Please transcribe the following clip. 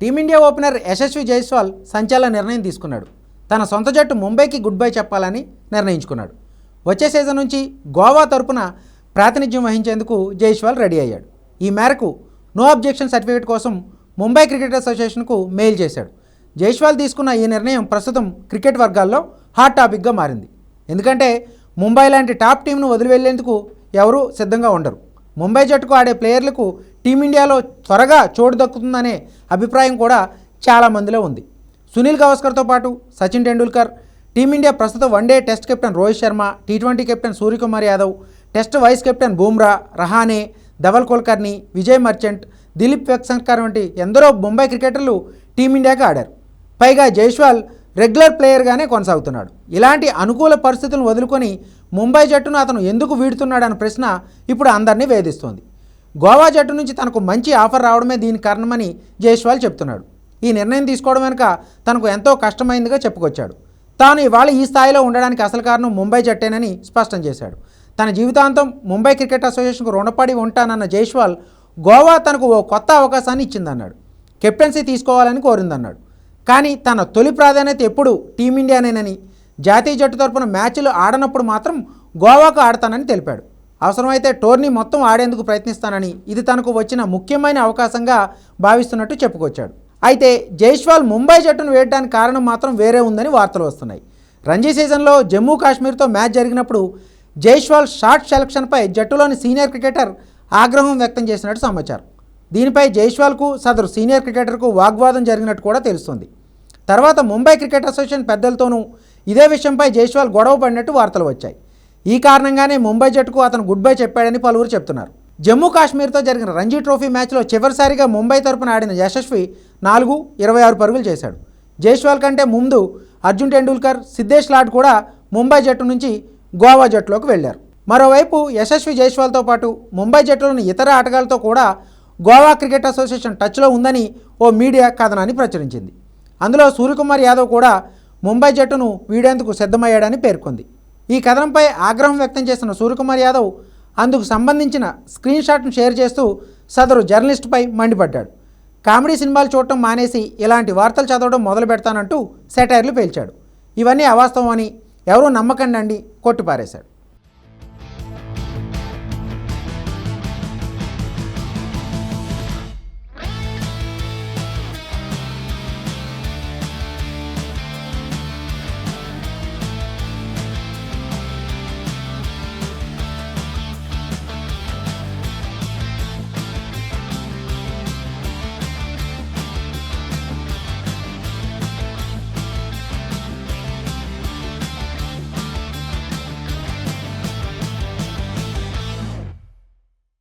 Team India opener Yashasvi Jaiswal సంచలన నిర్ణయం తీసుకున్నాడు. తన సొంత జట్టు ముంబైకి గుడ్ బై చెప్పాలని నిర్ణయించుకున్నాడు. వచ్చే సీజన్ నుంచి గోవా తరపున ప్రాతినిధ్యం వహించేందుకు జైస్వాల్ రెడీ అయ్యాడు. ఈ మేరకు నో అబ్జెక్షన్ సర్టిఫికేట్ కోసం ముంబై క్రికెట్ అసోసియేషన్కు మెయిల్ చేశాడు. జైస్వాల్ తీసుకున్న ఈ నిర్ణయం ప్రస్తుతం క్రికెట్ వర్గాల్లో హాట్ టాపిక్గా మారింది. ఎందుకంటే ముంబై లాంటి టాప్ టీంను వదిలివెళ్ళేందుకు ఎవరూ సిద్ధంగా ఉండరు. ముంబై జట్టుకు ఆడే ప్లేయర్లకు టీమిండియాలో త్వరగా చోటు దక్కుతుందనే అభిప్రాయం కూడా చాలా మందిలో ఉంది. సునీల్ గవాస్కర్తో పాటు సచిన్ టెండూల్కర్ టీమిండియా ప్రస్తుత one day test captain Rohit Sharma T twenty captain Suryakumar Yadav test vice captain Bumrah Rahane Dhawal Kulkarni Vijay Merchant Dilip Vengsarkar వంటి ఎందరో ముంబై క్రికెటర్లు టీమిండియాకి ఆడారు. పైగా జైస్వాల్ రెగ్యులర్ ప్లేయర్గానే కొనసాగుతున్నాడు. ఇలాంటి అనుకూల పరిస్థితులను వదులుకొని ముంబై జట్టును అతను ఎందుకు వీడుతున్నాడన్న ప్రశ్న ఇప్పుడు అందరినీ వేధిస్తోంది. గోవా జట్టు నుంచి తనకు మంచి ఆఫర్ రావడమే దీనికి కారణమని జైస్వాల్ చెప్తున్నాడు. ఈ నిర్ణయం తీసుకోవడం వెనుక తనకు ఎంతో కష్టమైందిగా చెప్పుకొచ్చాడు. తాను ఇవాళ ఈ స్థాయిలో ఉండడానికి అసలు కారణం ముంబై జట్టేనని స్పష్టం చేశాడు. తన జీవితాంతం ముంబై క్రికెట్ అసోసియేషన్కు రుణపడి ఉంటానన్న జైస్వాల్ గోవా తనకు ఓ కొత్త అవకాశాన్ని ఇచ్చిందన్నాడు. కెప్టెన్సీ తీసుకోవాలని కోరిందన్నాడు. కానీ తన తొలి ప్రాధాన్యత ఎప్పుడు టీమిండియానేనని. జాతీయ జట్టు తరపున మ్యాచ్లు ఆడనప్పుడు మాత్రం గోవాకు ఆడతానని తెలిపాడు. అవసరమైతే టోర్నీ మొత్తం ఆడేందుకు ప్రయత్నిస్తానని ఇది తనకు వచ్చిన ముఖ్యమైన అవకాశంగా భావిస్తున్నట్టు చెప్పుకొచ్చాడు. అయితే జైష్వాల్ ముంబై జట్టును వేయడానికి కారణం మాత్రం వేరే ఉందని వార్తలు వస్తున్నాయి. రంజీ సీజన్లో జమ్మూ కాశ్మీర్తో మ్యాచ్ జరిగినప్పుడు జైష్వాల్ షార్ట్ సెలక్షన్పై జట్టులోని సీనియర్ క్రికెటర్ ఆగ్రహం వ్యక్తం చేసినట్టు సమాచారం. దీనిపై జైష్వాల్కు సదరు సీనియర్ క్రికెటర్కు వాగ్వాదం జరిగినట్టు కూడా తెలుస్తుంది. తర్వాత ముంబై క్రికెట్ అసోసియేషన్ పెద్దలతోనూ ఇదే విషయంపై జైస్వాల్ గొడవ పడినట్టు వార్తలు వచ్చాయి. ఈ కారణంగానే ముంబై జట్టుకు అతను గుడ్ బై చెప్పాడని పలువురు చెప్తున్నారు. జమ్మూ కాశ్మీర్తో జరిగిన రంజీ ట్రోఫీ మ్యాచ్లో చివరిసారిగా ముంబై తరపున ఆడిన యశస్వి నాలుగు ఇరవై ఆరు పరుగులు చేశాడు. జైస్వాల్ కంటే ముందు అర్జున్ టెండూల్కర్ సిద్ధేష్ లాడ్ కూడా ముంబై జట్టు నుంచి గోవా జట్టులోకి వెళ్ళారు మరోవైపు యశస్వి జైస్వాల్తో పాటు ముంబై జట్టులోని ఇతర ఆటగాళ్ళతో కూడా గోవా క్రికెట్ అసోసియేషన్ టచ్లో ఉందని ఓ మీడియా కథనాన్ని ప్రచురించింది. అందులో సూర్యకుమార్ యాదవ్ కూడా ముంబై జట్టును వీడేందుకు సిద్ధమయ్యాడని పేర్కొంది. ఈ కథనంపై ఆగ్రహం వ్యక్తం చేసిన సూర్యకుమార్ యాదవ్ అందుకు సంబంధించిన స్క్రీన్ షాట్ను షేర్ చేస్తూ సదరు జర్నలిస్టుపై మండిపడ్డాడు. కామెడీ సినిమాలు చూడటం మానేసి ఇలాంటి వార్తలు చదవడం మొదలు పెడతానంటూ సెటైర్లు పేల్చాడు. ఇవన్నీ అవాస్తవం అని ఎవరూ నమ్మకండి కొట్టిపారేశాడు.